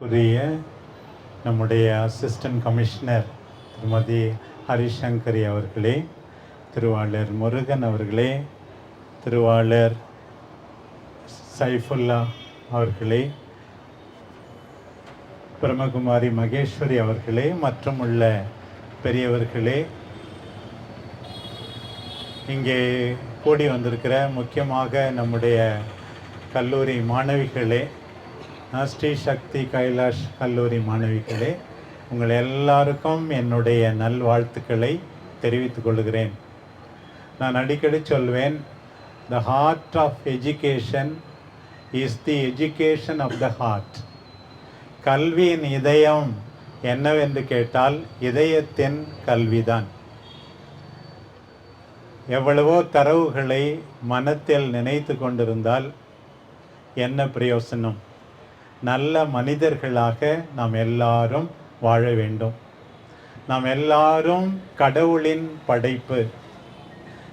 உரிய நம்முடைய assistant commissioner திருமதி ஹரிசங்கரி அவர்களே திருவாளர் முருகன் அவர்களே திருவாளர் சைஃபுல்லா அவர்களே பிரம்மகுமாரி மகேஸ்வரி அவர்களே மற்றும் உள்ள பெரியவர்களே இங்கே கூடி வந்திருக்கிற முக்கியமாக நம்முடைய கல்லூரி மாணவிகளே ஸ்ரீ சக்தி கைலாஷ் கல்லூரி மாணவிகளே உங்கள் எல்லாருக்கும் என்னுடைய நல்வாழ்த்துக்களை தெரிவித்துக் கொள்கிறேன். நான் அடிக்கடி சொல்வேன் the heart of education is the education of the heart கல்வியின் இதயம் என்னவென்று கேட்டால் இதயத்தின் கல்விதான். எவ்வளவோ தரவுகளை மனத்தில் நினைத்து கொண்டிருந்தால் என்ன பிரயோசனம்? நல்ல மனிதர்களாக நாம் எல்லாரும் வாழ வேண்டும். நாம் எல்லாரும் கடவுளின் படைப்பு.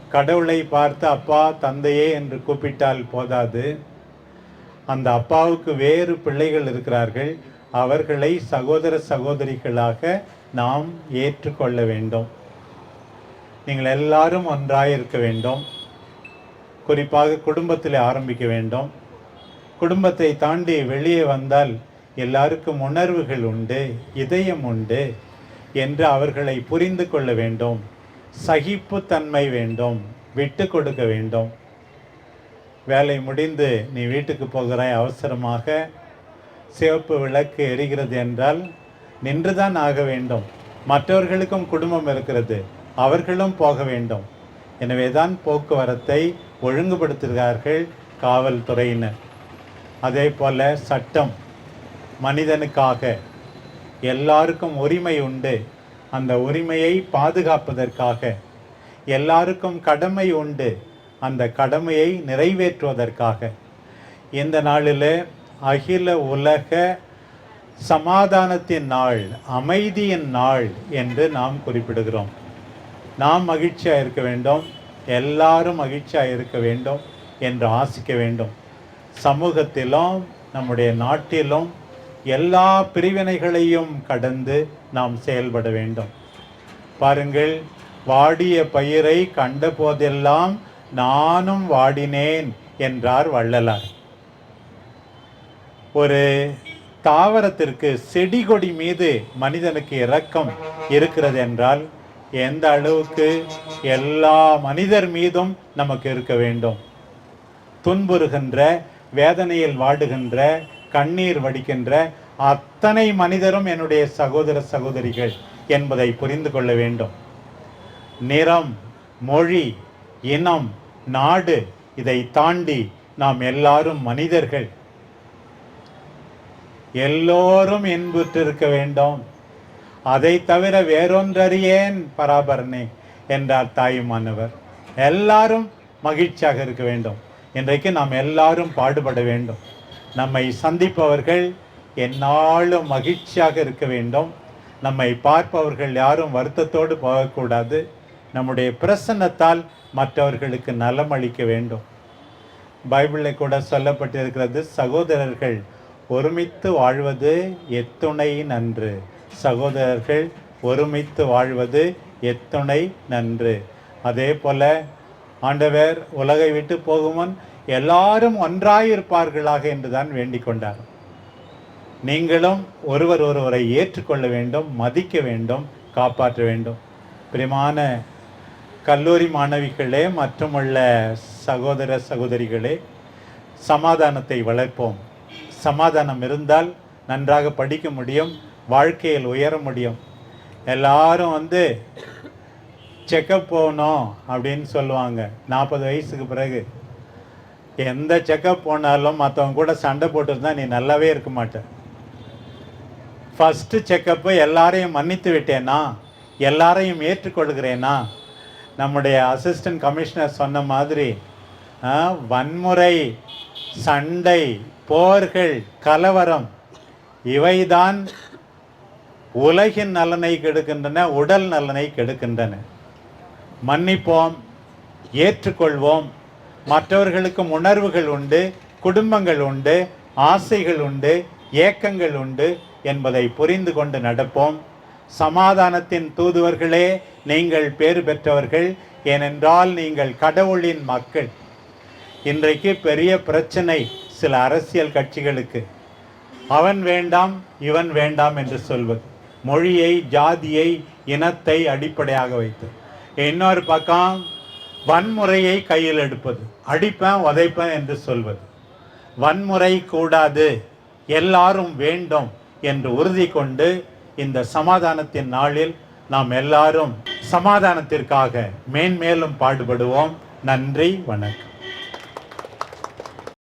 கடவுளை பார்த்து அப்பா தந்தையே என்று கூப்பிட்டால் போதாது. அந்த அப்பாவுக்கு வேறு பிள்ளைகள் இருக்கிறார்கள். அவர்களை சகோதர சகோதரிகளாக நாம் ஏற்றுக்கொள்ள வேண்டும். நீங்கள் எல்லாரும் ஒன்றாக இருக்க வேண்டும். குறிப்பாக குடும்பத்தில் ஆரம்பிக்க வேண்டும். குடும்பத்தை தாண்டி வெளியே வந்தால் எல்லாருக்கும் உணர்வுகள் உண்டு இதயம் உண்டு என்று அவர்களை புரிந்து கொள்ள வேண்டும். சகிப்புத்தன்மை வேண்டும் விட்டு கொடுக்க வேண்டும். வேலை முடிந்து நீ வீட்டுக்கு போகிறாய் அவசரமாக சிவப்பு விளக்கு எரிகிறது என்றால் நின்றுதான் ஆக வேண்டும். மற்றவர்களுக்கும் குடும்பம் இருக்கிறது அவர்களும் போக வேண்டும். எனவேதான் போக்குவரத்தை ஒழுங்குபடுத்துகிறார்கள் காவல்துறையினர். அதே போல் சட்டம் மனிதனுக்காக எல்லாருக்கும் உரிமை உண்டு. அந்த உரிமையை பாதுகாப்பதற்காக எல்லாருக்கும் கடமை உண்டு. அந்த கடமையை நிறைவேற்றுவதற்காக. இந்த நாளில் அகில உலக சமாதானத்தின் நாள் அமைதியின் நாள் என்று நாம் குறிப்பிடுகிறோம். நாம் மகிழ்ச்சியாக இருக்க வேண்டும். எல்லாரும் மகிழ்ச்சியாக இருக்க வேண்டும் என்று ஆசிக்க வேண்டும். சமூகத்திலும் நம்முடைய நாட்டிலும் எல்லா பிரிவினைகளையும் கடந்து நாம் செயல்பட வேண்டும். பாருங்கள் வாடிய பயிரை கண்ட போதெல்லாம் நானும் வாடினேன் என்றார் வள்ளலார். ஒரு தாவரத்திற்கு செடி கொடி மீது மனிதனுக்கு இரக்கம் இருக்கிறது என்றால் எந்த அளவுக்கு எல்லா மனிதர் மீதும் நமக்கு இருக்க வேண்டும். துன்புறுகின்ற வேதனையில் வாடுகின்ற கண்ணீர் வடிக்கின்ற அத்தனை மனிதரும் என்னுடைய சகோதர சகோதரிகள் என்பதை புரிந்து கொள்ள வேண்டும். நிறம் மொழி இனம் நாடு இதை தாண்டி நாம் எல்லாரும் மனிதர்கள். எல்லோரும் இன்புற்றிருக்க வேண்டும். அதை தவிர வேறொன்றறியேன் பராபரனே என்றார் தாயுமானவர். எல்லாரும் மகிழ்ச்சியாக இருக்க வேண்டும். இன்றைக்கு நாம் எல்லாரும் பாடுபட வேண்டும். நம்மை சந்திப்பவர்கள் என்னாலும் மகிழ்ச்சியாக இருக்க வேண்டும். நம்மை பார்ப்பவர்கள் யாரும் வருத்தத்தோடு போகக்கூடாது. நம்முடைய பிரசன்னத்தால் மற்றவர்களுக்கு நலம் அளிக்க வேண்டும். பைபிளில் கூட சொல்லப்பட்டிருக்கிறது சகோதரர்கள் ஒருமித்து வாழ்வது எத்துணை நன்று. சகோதரர்கள் ஒருமித்து வாழ்வது எத்துணை நன்று. அதே போல் ஆண்டவர் உலகை விட்டு போகுமுன். எல்லாரும் ஒன்றாயிருப்பார்களாக என்றுதான் வேண்டிக் கொண்டார் நீங்களும் ஒருவர் ஒருவரை ஏற்றுக்கொள்ள வேண்டும் மதிக்க வேண்டும் காப்பாற்ற வேண்டும். பிரியமான கல்லூரி மாணவிகளே மற்றும் உள்ள சகோதர சகோதரிகளே சமாதானத்தை வளர்ப்போம். சமாதானம் இருந்தால் நன்றாக படிக்க முடியும் வாழ்க்கையில் உயர முடியும். எல்லாரும் வந்து செக்கப் போகணும் அப்படின்னு சொல்லுவாங்க. நாற்பது வயசுக்கு பிறகு. எந்த செக்கப் போனாலும் மற்றவங்க கூட சண்டை போட்டுருந்தா நீ நல்லாவே இருக்க மாட்டேன் ஃபஸ்ட்டு செக்கப்பு எல்லாரையும் மன்னித்து விட்டேனா? எல்லாரையும் ஏற்றுக்கொள்கிறேனா? நம்முடைய அசிஸ்டன்ட் கமிஷனர் சொன்ன மாதிரி வன்முறை சண்டை போர்கள் கலவரம் இவைதான் உலகின் நலனை கெடுக்கின்றன உடல் நலனை கெடுக்கின்றன. மன்னிப்போம் ஏற்றுக்கொள்வோம். மற்றவர்களுக்கும் உணர்வுகள் உண்டு குடும்பங்கள் உண்டு ஆசைகள் உண்டு ஏக்கங்கள் உண்டு என்பதை புரிந்து கொண்டு நடப்போம். சமாதானத்தின் தூதுவர்களே நீங்கள் பேறு பெற்றவர்கள் ஏனென்றால் நீங்கள் கடவுளின் மக்கள். இன்றைக்கு பெரிய பிரச்சனை சில அரசியல் கட்சிகளுக்கு. அவன் வேண்டாம் இவன் வேண்டாம் என்று சொல்வது. மொழியை ஜாதியை இனத்தை அடிப்படையாக வைத்து. இன்னொரு பக்கம் வன்முறையை கையில் எடுப்பது அடிப்பேன் உதைப்பேன் என்று சொல்வது. வன்முறை கூடாது எல்லாரும் வேண்டும் என்று உறுதி கொண்டு இந்த சமாதானத்தின் நாளில் நாம் எல்லாரும் சமாதானத்திற்காக மேன்மேலும் பாடுபடுவோம். நன்றி வணக்கம்.